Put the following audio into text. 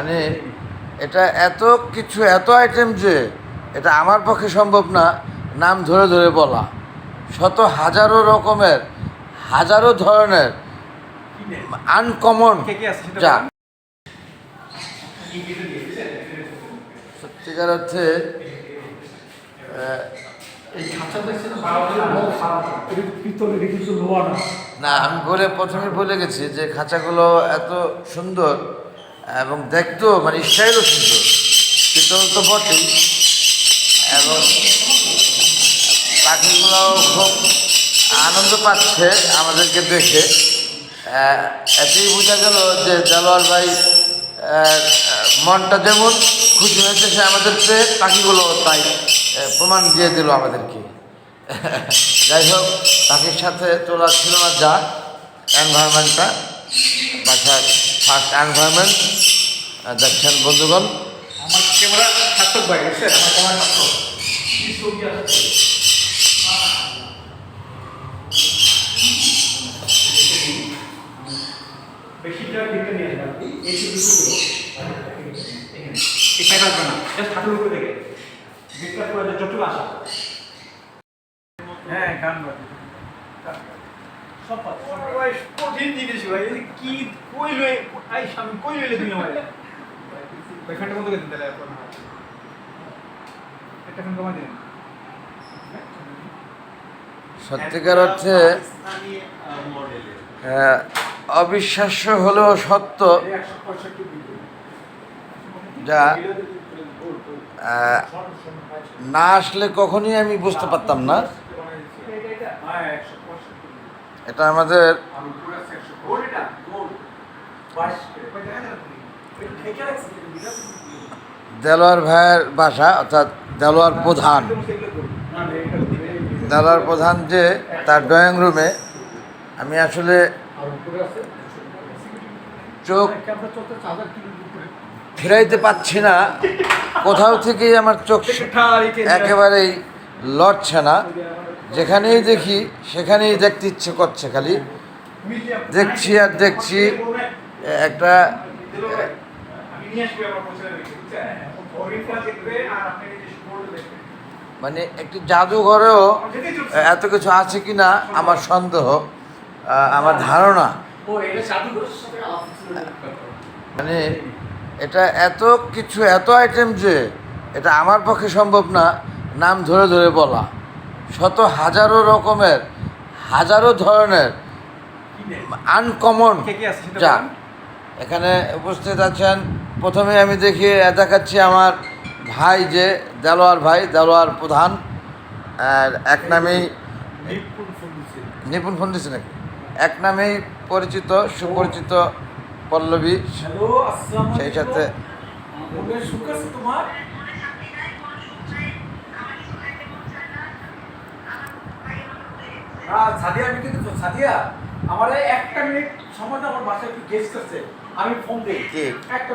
মানে এটা এত কিছু এত আইটেম যে এটা আমার পক্ষে সম্ভব না নাম ধরে ধরে বলা। শত হাজারো রকমের হাজারো ধরনের আনকমন কে কে আছে সেটা যা। সত্যিকার অর্থে না আমি বলে প্রথমে বলে গেছি যে খাঁচাগুলো এত সুন্দর এবং দেখতেও মানে স্টাইলও সুন্দর। পিতল তো বটেই। এবং পাখিগুলো খুব আনন্দ পাচ্ছে আমাদেরকে দেখে। এতেই বোঝা গেল যে দেলোয়ার ভাই মনটা যেমন খুশি হয়েছে, সে আমাদের পাখিগুলো তাই প্রমাণ দিয়ে দিল আমাদেরকে। যাই হোক, পাখির সাথে তোলা ছিল না যা এনভায়রনমেন্টটা বাসার ফার্স্ট এনভায়রনমেন্ট দেখছেন বন্ধুগণ আমার ক্যামেরা সার্থক ভাই আমার ক্যামেরা সার্থক। দেখে। হ্যাঁ গান বাজে। কঠিন জিনিস ভাই কি কই লই আই সামনে কই লইলে তুমি আমার ভাই ফ্যানটা বন্ধ করে দিন তাহলে এখন একটা ফ্যান কমা দিন সত্যিকার অর্থে অবিশ্বাস্য হলেও সত্য যা না আসলে কখনই আমি বুঝতে পারতাম না হ্যাঁ এটা আমাদের দেলোয়ার ভাইয়ের বাসা অর্থাৎ দেলোয়ার প্রধান। দেলোয়ার প্রধান যে তার ড্রয়িং রুমে। আমি আসলে চোখ ফিরাইতে পাচ্ছি না। কোথাও থেকেই আমার চোখ একেবারেই লড়ছে না। যেখানেই দেখি, সেখানেই দেখতে ইচ্ছে করছে খালি। দেখছি আর দেখছি, একটা মানে একটি জাদুঘরেও এত কিছু আছে কি না আমার সন্দেহ আমার ধারণা। মানে এটা এত কিছু, এত আইটেম যে এটা আমার পক্ষে সম্ভব না। নাম ধরে ধরে বলা। শত হাজারো রকমের হাজারো ধরনের আনকমন যা। এখানে উপস্থিত আছেন প্রথমে আমি দেখি দেখাচ্ছি আমার ভাই যে দেলোয়ার ভাই দেলোয়ার প্রধান। আর এক নামেই নিপুণ ফোন দিচ্ছে নাকি? এক নামেই পরিচিত সুপরিচিত পল্লবী। সেই সাথে মনে সুখ আছে তোমার হ্যাঁ সাদিয়া আমি তো সাদিয়া আমার একটা মিনিট সময় আমার বাসায় একটু গেস্ট আছে আমি ফোন দিই? একটা